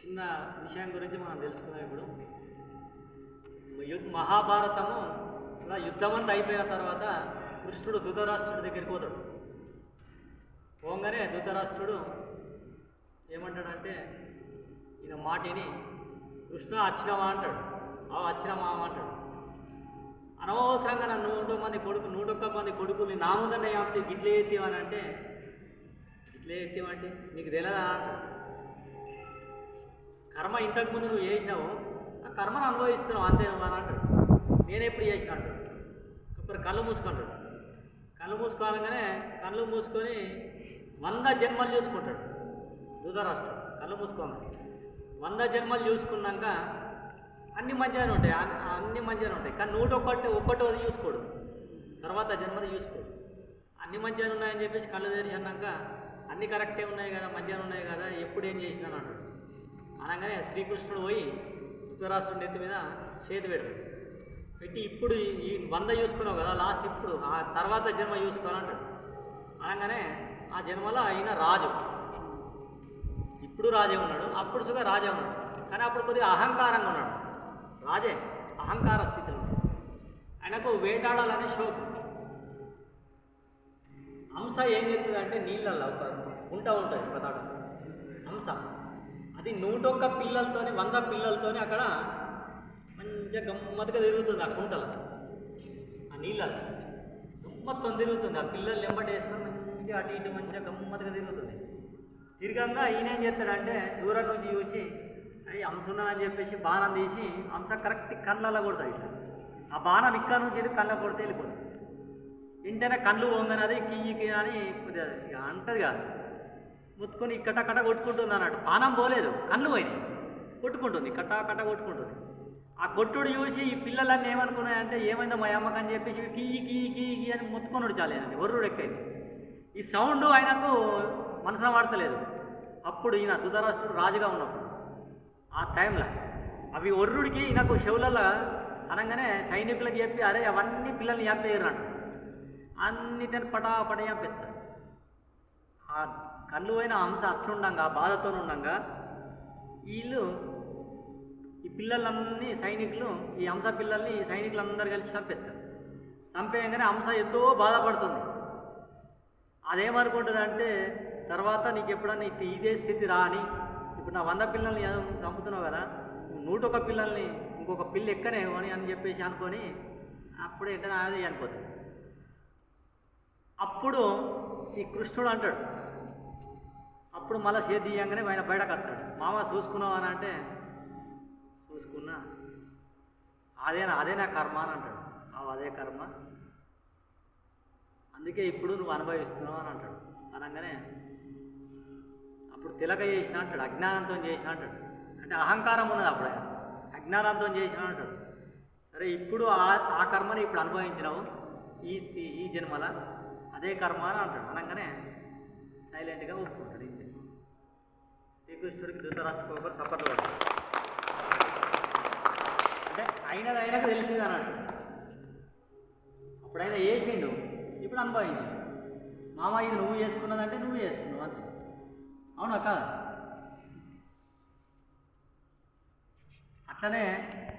చిన్న విషయం గురించి మనం తెలుసుకుందాం ఇప్పుడు. యుద్ధ మహాభారతము ఇలా యుద్ధం అంతా అయిపోయిన తర్వాత కృష్ణుడు ధృతరాష్ట్రుడి దగ్గరికి పోతాడు. పోగానే ధృతరాష్ట్రుడు ఏమంటాడంటే ఈయన మాటిని కృష్ణ వచ్చినవా అంటాడు. ఆ అచ్చినమా అంటాడు. అనవసరంగా నా నూట మంది కొడుకు నూటొక్క మంది కొడుకుని నా ముందర ఏమంటే గిట్లే ఎత్తివని అంటే గిట్లే ఎత్తివంటే నీకు తెలియదా అంటాడు. కర్మ ఇంతకుముందు నువ్వు చేసినావు ఆ కర్మను అనుభవిస్తున్నావు అంతే నువ్వు అని అంటాడు. నేను ఎప్పుడు చేసిన అంటాడు. ఇప్పుడు కళ్ళు మూసుకుంటాడు. కళ్ళు మూసుకోవాలంగానే కళ్ళు మూసుకొని వంద జన్మలు చూసుకుంటాడు. ధృతరాష్ట్రం కళ్ళు మూసుకోగానే వంద జన్మలు చూసుకున్నాక అన్ని మంచిగానే ఉంటాయి అన్ని- మంచిగానే ఉంటాయి. కానీ నూట ఒక్కటి ఒక్కటోది చూసుకోడు. తర్వాత జన్మది చూసుకోడు. అన్ని మంచిగానే ఉన్నాయని చెప్పేసి కళ్ళు తెరిచి అన్నాక అన్ని కరెక్టే ఉన్నాయి కదా మంచిగానే ఉన్నాయి కదా ఎప్పుడు ఏం చేసినాను అంటాడు అనగానే శ్రీకృష్ణుడు పోయి ధృతరాష్ట్రుడి నెత్తి మీద చేతి పెడతాడు. పెట్టి ఇప్పుడు ఈ- వంద చూసుకున్నావు కదా లాస్ట్ ఇప్పుడు ఆ తర్వాత జన్మ చూసుకోవాలంటాడు అనగానే ఆ జన్మలో ఆయన రాజు. ఇప్పుడు రాజే ఉన్నాడు అప్పుడు సుగా రాజే ఉన్నాడు. కానీ అప్పుడు కొద్దిగా అహంకారంగా ఉన్నాడు. రాజే అహంకార స్థితిలో ఆయనకు వేటాడాలనే షోకు హంస ఏం చెప్తుంది అంటే నీళ్ళల్లో ఒక గుంట ఉంటుంది ఒక తాట హంస. అది నూటొక్క పిల్లలతోని వంద పిల్లలతోని అక్కడ మంచిగా గమ్మత్తుగా తిరుగుతుంది ఆ కుంటలో. ఆ నీళ్ళలో. గమ్మత్తం తిరుగుతుంది. ఆ పిల్లలు ఎంబట వేసుకొని మంచిగా అటు ఇటు మంచిగా గమ్మత్తుగా తిరుగుతుంది. తిరగంగా ఈయన ఏం చేస్తాడంటే దూరం నుంచి చూసి అవి హంస ఉన్నదని చెప్పేసి బాణం తీసి హంస కరెక్ట్ కళ్ళల్లో కొడతాడు ఇట్లా. ఆ బాణం ఇక్కడ నుంచి ఇటు కళ్ళ కొడితే వెళ్ళిపోతుంది. వెంటనే కళ్ళు పోగానే అది కియ్యికి అని కొద్దిగా ఇక అంటది కాదు. ముత్తుకొని కట్ట కట కొట్టుకుంటుంది అన్నట్టు పానం పోలేదు కళ్ళు పోయినాయి. కొట్టుకుంటుంది కట్ట కట్ట కొట్టుకుంటుంది. ఆ కొట్టుడు చూసి ఈ పిల్లలన్నీ ఏమనుకున్నాయంటే ఏమైందో మా అమ్మకి అని చెప్పేసి కియ్యి కియ్యి కియ్యి కీ అని ముత్తుకొని చాలేనండి ఒర్రుడు ఎక్కైంది ఈ సౌండ్ ఆయనకు మనసున వాడతలేదు. అప్పుడు ఈయన దుధరాష్ట్రుడు రాజుగా ఉన్నప్పుడు ఆ టైంలో అవి ఒర్రుడికి ఈయనకు చెవులలో అనగానే సైనికులకు చెప్పి అరే అవన్నీ పిల్లల్ని చంపేయరు అంట అన్నిటిని పటా పట చంపేస్తారు కళ్ళు పోయిన హంస అట్లుండంగా బాధతో ఉండంగా వీళ్ళు ఈ పిల్లలన్నీ సైనికులు ఈ హంస పిల్లల్ని ఈ సైనికులందరూ కలిసి చంపేస్తారు చంపేయంగానే హంస ఎంతో బాధపడుతుంది. అదేమనుకుంటుంది అంటే తర్వాత నీకు ఎప్పుడన్నా ఇదే స్థితి రాని ఇప్పుడు నా వంద పిల్లల్ని చంపుతున్నావు కదా నూట ఒక పిల్లల్ని ఇంకొక పిల్ల ఎక్కనే అని అని చెప్పేసి అనుకొని అప్పుడు ఎక్కడ అది చనిపోతుంది అప్పుడు ఈ కృష్ణుడు అంటాడు అప్పుడు మళ్ళీ చేతి తీయంగానే ఆయన బయటకు వస్తాడు. మామ చూసుకున్నావు అని అంటే చూసుకున్నా. అదేనా అదే నా కర్మ అని అంటాడు. "ఆ, అదే కర్మ. అందుకే ఇప్పుడు నువ్వు అనుభవిస్తున్నావు అని అంటాడు. అనగానే అప్పుడు తిలక చేసిన అంటాడు. అజ్ఞానంతో చేసిన అంటాడు. అంటే అహంకారం ఉన్నది అప్పుడు ఆయన. అజ్ఞానంతో చేసిన అంటాడు. సరే ఇప్పుడు ఆ ఆ కర్మని ఇప్పుడు అనుభవించినావు. ఈ స్థి- ఈ జన్మల అదే కర్మ అని అంటాడు. అనగానే సైలెంట్గా ఒప్పుకుంటాడు ఇంతే. శ్రీకృష్ణుడికి ధృతరాష్ట్ర సపోర్ట్ అంటే అయినది అయినాక తెలిసింది అన్నాడు. అప్పుడు ఆయన వేసిండు ఇప్పుడు అనుభవించాడు. మామ ఇది నువ్వు చేసుకున్నదంటే నువ్వు చేసుకున్నావు అంతే. అవునా కాదు? అట్లనే